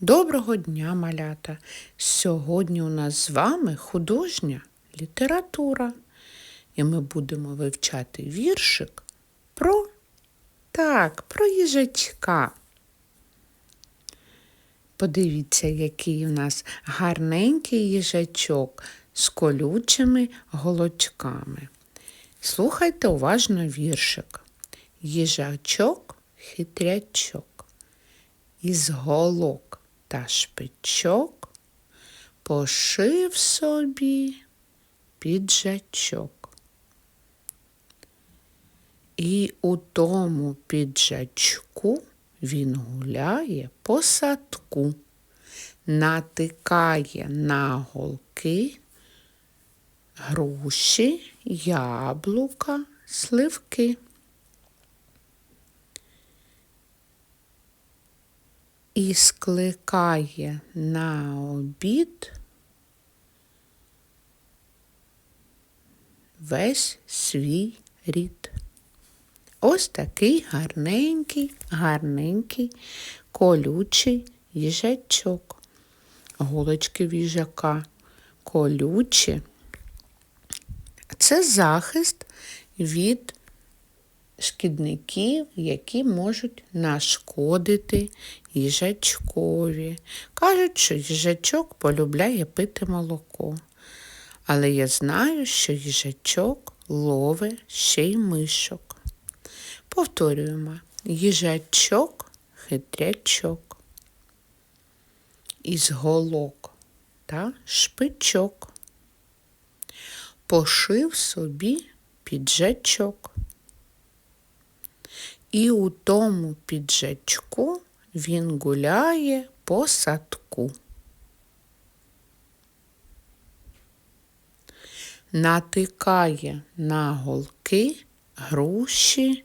Доброго дня, малята! Сьогодні у нас з вами художня література, і ми будемо вивчати віршик про так, про їжачка. Подивіться, який у нас гарненький їжачок з колючими голочками. Слухайте уважно віршик. Їжачок хитрячок. Із голок та шпичок пошив собі піджачок. І у тому піджачку він гуляє по садку, натикає на голки груші, яблука, сливки. І скликає на обід весь свій рід. Ось такий гарненький, гарненький, колючий їжачок. Голочки в їжака колючі. Це захист від шкідників, які можуть нашкодити їжачкові. Кажуть, що їжачок полюбляє пити молоко. Але я знаю, що їжачок ловить ще й мишок. Повторюємо, їжачок хитрячок. Із голок та шпичок. Пошив собі піджачок. І у тому піджачку він гуляє по садку. Натикає на голки груші,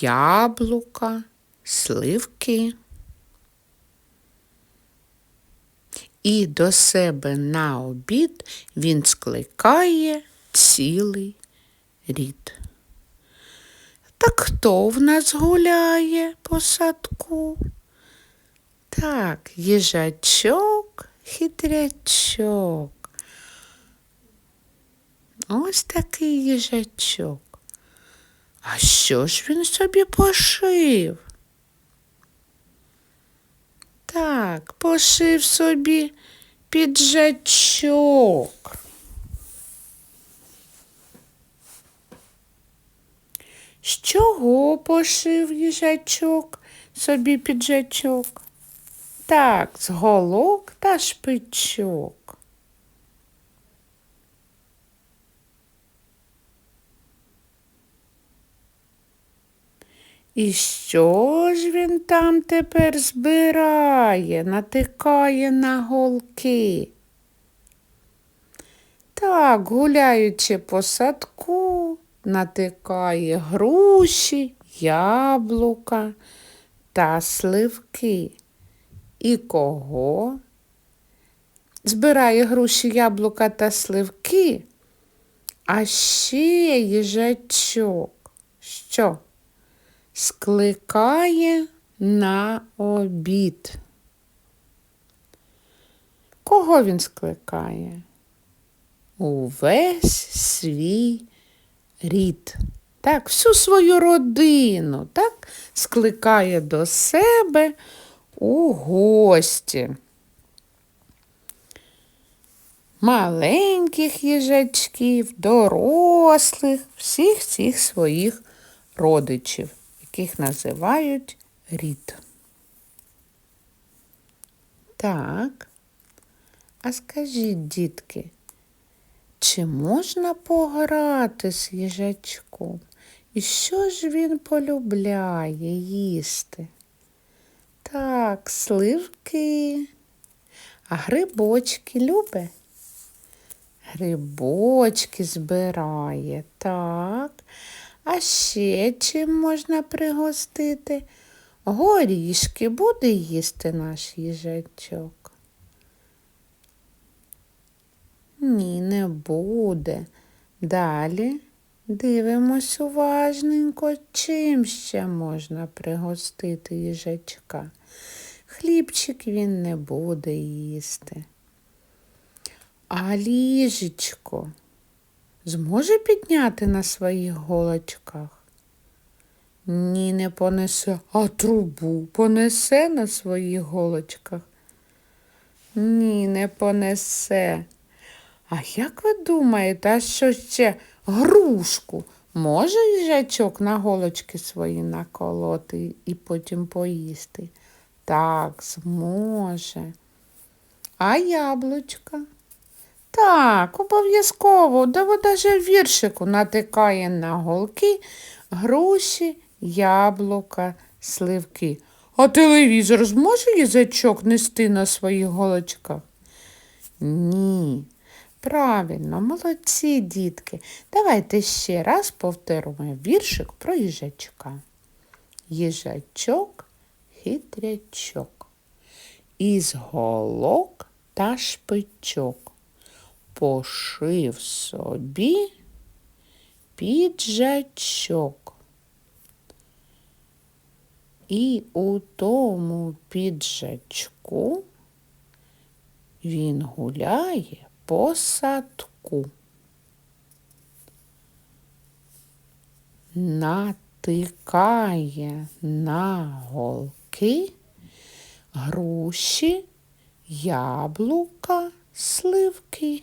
яблука, сливки. І до себе на обід він скликає цілий рід. Так хто в нас гуляє по садку? Так, їжачок, хитрячок. Ось такий їжачок. А що ж він собі пошив? Так, пошив собі піджачок. З чого пошив їжачок собі піджачок? Так, з голок та шпичок. І що ж він там тепер збирає, натикає на голки? Так, гуляючи по садку, натикає груші, яблука та сливки. І кого? Збирає груші, яблука та сливки, а ще їжачок. Що? Скликає на обід. Кого він скликає? Увесь свій рід. Так, всю свою родину, так, скликає до себе у гості. Маленьких їжачків, дорослих, всіх всіх своїх родичів, яких називають рід. Так, а скажіть, дітки, чи можна пограти з їжачком? І що ж він полюбляє їсти? Так, сливки, а грибочки любить? Грибочки збирає, так. А ще чим можна пригостити? Горішки буде їсти наш їжачок. Ні, не буде. Далі дивимось уважненько, чим ще можна пригостити їжачка. хлібчик він не буде їсти. А ліжечко зможе підняти на своїх голочках? Ні, не понесе, а трубу понесе на своїх голочках. Ні, не понесе. А як ви думаєте, а що ще грушку може їжачок на голочки свої наколоти і потім поїсти? Так, зможе. А яблучка? Так, обов'язково, да вода же віршику натикає на голки груші, яблука, сливки. А телевізор зможе їжачок нести на своїх голочках? Ні. Правильно, молодці, дітки. Давайте ще раз повторимо віршик про їжачка. Їжачок хитрячок. Із голок та шпичок пошив собі піджачок. І у тому піджачку він гуляє по садку. Натикає на голки груші, яблука, сливки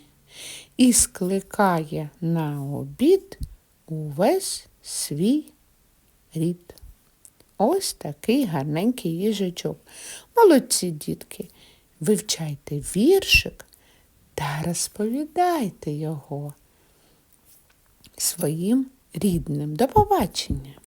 і скликає на обід увесь свій рід. Ось такий гарненький їжачок. Молодці, дітки, вивчайте віршик та розповідайте його своїм рідним. До побачення!